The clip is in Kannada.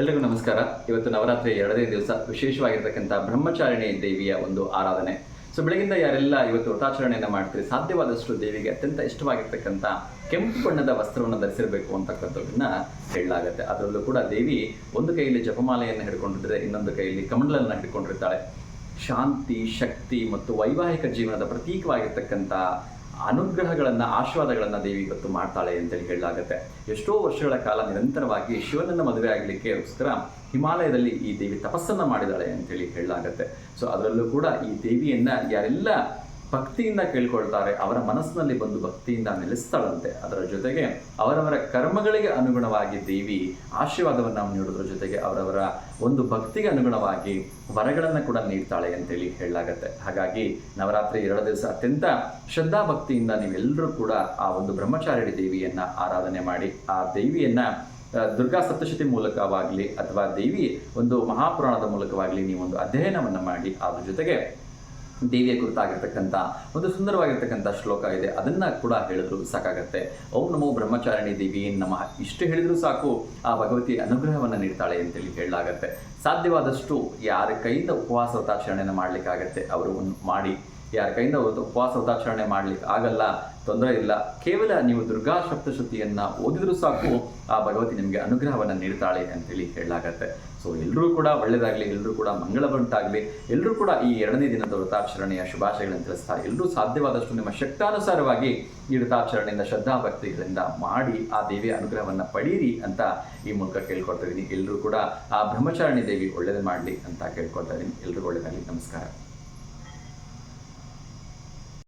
ಎಲ್ರಿಗೂ ನಮಸ್ಕಾರ. ಇವತ್ತು ನವರಾತ್ರಿ ಎರಡನೇ ದಿವಸ ವಿಶೇಷವಾಗಿರ್ತಕ್ಕಂಥ ಬ್ರಹ್ಮಚಾರಿಣಿ ದೇವಿಯ ಒಂದು ಆರಾಧನೆ. ಸೊ ಬೆಳಗಿಂದ ಯಾರೆಲ್ಲ ಇವತ್ತು ವ್ರತಾಚರಣೆಯನ್ನು ಮಾಡ್ತೀರಿ, ಸಾಧ್ಯವಾದಷ್ಟು ದೇವಿಗೆ ಅತ್ಯಂತ ಇಷ್ಟವಾಗಿರ್ತಕ್ಕಂಥ ಕೆಂಪು ಬಣ್ಣದ ವಸ್ತ್ರವನ್ನು ಧರಿಸಿರಬೇಕು ಅಂತಕ್ಕಂಥದ್ದನ್ನ ಹೇಳಲಾಗತ್ತೆ. ಅದರಲ್ಲೂ ಕೂಡ ದೇವಿ ಒಂದು ಕೈಯಲ್ಲಿ ಜಪಮಾಲೆಯನ್ನು ಹಿಡ್ಕೊಂಡಿದ್ರೆ ಇನ್ನೊಂದು ಕೈಯಲ್ಲಿ ಕಮಂಡಲನ್ನು ಹಿಡ್ಕೊಂಡಿರ್ತಾಳೆ. ಶಾಂತಿ, ಶಕ್ತಿ ಮತ್ತು ವೈವಾಹಿಕ ಜೀವನದ ಪ್ರತೀಕವಾಗಿರ್ತಕ್ಕಂಥ ಅನುಗ್ರಹಗಳನ್ನ, ಆಶೀರ್ವಾದಗಳನ್ನ ದೇವಿ ಇವತ್ತು ಮಾಡ್ತಾಳೆ ಅಂತೇಳಿ ಹೇಳಲಾಗತ್ತೆ. ಎಷ್ಟೋ ವರ್ಷಗಳ ಕಾಲ ನಿರಂತರವಾಗಿ ಶಿವನನ್ನ ಮದುವೆ ಆಗಲಿಕ್ಕೆಗೋಸ್ಕರ ಹಿಮಾಲಯದಲ್ಲಿ ಈ ದೇವಿ ತಪಸ್ಸನ್ನ ಮಾಡಿದಾಳೆ ಅಂತೇಳಿ ಹೇಳಲಾಗತ್ತೆ. ಸೊ ಅದರಲ್ಲೂ ಕೂಡ ಈ ದೇವಿಯನ್ನ ಯಾರೆಲ್ಲ ಭಕ್ತಿಯಿಂದ ಕೇಳ್ಕೊಳ್ತಾರೆ, ಅವರ ಮನಸ್ಸಿನಲ್ಲಿ ಬಂದು ಭಕ್ತಿಯಿಂದ ನೆಲೆಸ್ತಾಳಂತೆ. ಅದರ ಜೊತೆಗೆ ಅವರವರ ಕರ್ಮಗಳಿಗೆ ಅನುಗುಣವಾಗಿ ದೇವಿ ಆಶೀರ್ವಾದವನ್ನು ನೀಡೋದ್ರ ಜೊತೆಗೆ ಅವರವರ ಒಂದು ಭಕ್ತಿಗೆ ಅನುಗುಣವಾಗಿ ವರಗಳನ್ನು ಕೂಡ ನೀಡ್ತಾಳೆ ಅಂತೇಳಿ ಹೇಳಲಾಗತ್ತೆ. ಹಾಗಾಗಿ ನವರಾತ್ರಿ ಎರಡು ದಿವಸ ಅತ್ಯಂತ ಶ್ರದ್ಧಾ ಭಕ್ತಿಯಿಂದ ನೀವೆಲ್ಲರೂ ಕೂಡ ಆ ಒಂದು ಬ್ರಹ್ಮಚಾರಿಣಿ ದೇವಿಯನ್ನ ಆರಾಧನೆ ಮಾಡಿ, ಆ ದೇವಿಯನ್ನ ದುರ್ಗಾ ಸಪ್ತಶತಿ ಮೂಲಕವಾಗಲಿ ಅಥವಾ ದೇವಿ ಒಂದು ಮಹಾಪುರಾಣದ ಮೂಲಕವಾಗಲಿ ನೀವೊಂದು ಅಧ್ಯಯನವನ್ನು ಮಾಡಿ, ಅದ್ರ ಜೊತೆಗೆ ದೇವಿಯ ಕುರಿತಾಗಿರ್ತಕ್ಕಂಥ ಒಂದು ಸುಂದರವಾಗಿರ್ತಕ್ಕಂಥ ಶ್ಲೋಕ ಇದೆ. ಅದನ್ನ ಕೂಡ ಹೇಳಿದ್ರು ಸಾಕಾಗತ್ತೆ. ಓಂ ನಮೋ ಬ್ರಹ್ಮಚಾರಿಣಿ ದೇವಿ ನಮಃ. ಇಷ್ಟು ಹೇಳಿದ್ರು ಸಾಕು. ಆ ಭಗವತಿ ಅನುಗ್ರಹವನ್ನು ನೀಡ್ತಾಳೆ ಅಂತೇಳಿ ಹೇಳಲಾಗತ್ತೆ. ಸಾಧ್ಯವಾದಷ್ಟು ಯಾರ ಕೈಯಿಂದ ಉಪವಾಸ ವ್ರತಾಚರಣೆಯನ್ನು ಮಾಡಲಿಕ್ಕಾಗತ್ತೆ, ಅವರು ಮಾಡಿ. ಯಾರ ಕೈಯಿಂದ ಒಂದು ಉಪವಾಸ ವ್ರತಾಚರಣೆ ಮಾಡ್ಲಿಕ್ಕೆ ಆಗಲ್ಲ, ತೊಂದರೆ ಇಲ್ಲ. ಕೇವಲ ನೀವು ದುರ್ಗಾ ಸಪ್ತಶತಿಯನ್ನ ಓದಿದ್ರು ಸಾಕು, ಆ ಭಗವತಿ ನಿಮಗೆ ಅನುಗ್ರಹವನ್ನ ನೀಡ್ತಾಳೆ ಅಂತೇಳಿ ಹೇಳಲಾಗತ್ತೆ. ಸೊ ಎಲ್ಲರೂ ಕೂಡ ಒಳ್ಳೇದಾಗ್ಲಿ ಎಲ್ಲರೂ ಕೂಡ ಮಂಗಳವಂತಾಗಲಿ ಎಲ್ಲರೂ ಕೂಡ ಈ ಎರಡನೇ ದಿನದ ವ್ರತಾಚರಣೆಯ ಶುಭಾಶಯಗಳನ್ನು ತಿಳಿಸ್ತಾ ಎಲ್ಲರೂ ಸಾಧ್ಯವಾದಷ್ಟು ನಿಮ್ಮ ಶಕ್ತಾನುಸಾರವಾಗಿ ಈ ವ್ರತಾಚರಣೆಯಿಂದ ಶ್ರದ್ಧಾ ಭಕ್ತಿಗಳಿಂದ ಮಾಡಿ ಆ ದೇವಿಯ ಅನುಗ್ರಹವನ್ನ ಪಡೀರಿ ಅಂತ ಈ ಮೂಲಕ ಕೇಳ್ಕೊಳ್ತಾ ಇದ್ದೀನಿ ಎಲ್ಲರೂ ಕೂಡ ಆ ಬ್ರಹ್ಮಚಾರಣಿ ದೇವಿ ಒಳ್ಳೇದು ಮಾಡಲಿ ಅಂತ ಕೇಳ್ಕೊಳ್ತಾ ಇದ್ದೀನಿ ಎಲ್ರಿಗೂ ಒಳ್ಳೇದಾಗಲಿ. ನಮಸ್ಕಾರ.